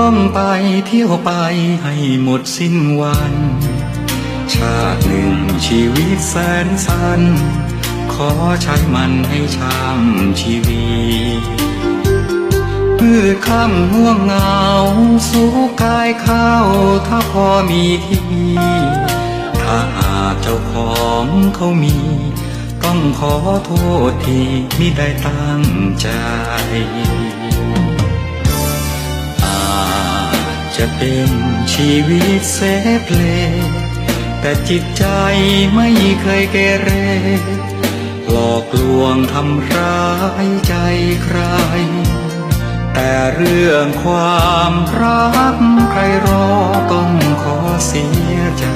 ท่องไปเที่ยวไปให้หมดสิ้นวัน ชาติหนึ่งชีวิตแสนสั้น ขอใช้มันให้ช่ำชีวิตมืดค่ำห่วงเงาสู้กายเข้าถ้าพอมีที่ ถ้าหากเจ้าของเขามี ต้องขอโทษที่มิได้ตั้งใจ จะเป็นชีวิตเสเพลแต่จิตใจไม่เคยเกเร หลอกลวงทำร้ายใจใคร แต่เรื่องความรักใครรอต้องขอเสียใจ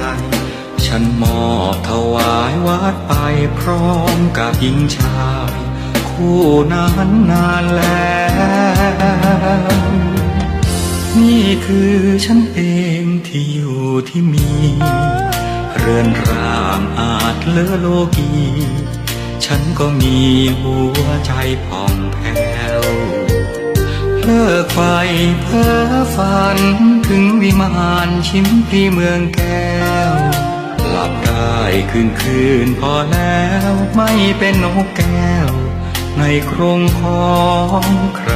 ฉันมอบถวายวัดไปพร้อมกับหญิงชาย คู่นั้นนานแล้ว คือฉันเองที่อยู่ที่มี เรือนร่างอาจเลอโลกี ฉันก็มีหัวใจผ่องแผ้วเลิกไฟเพ้อฝันถึงวิมานชิมพลีเมืองแก้ว หลับได้คืนคืนพอแล้วไม่เป็นนกแก้ว ในครงของใคร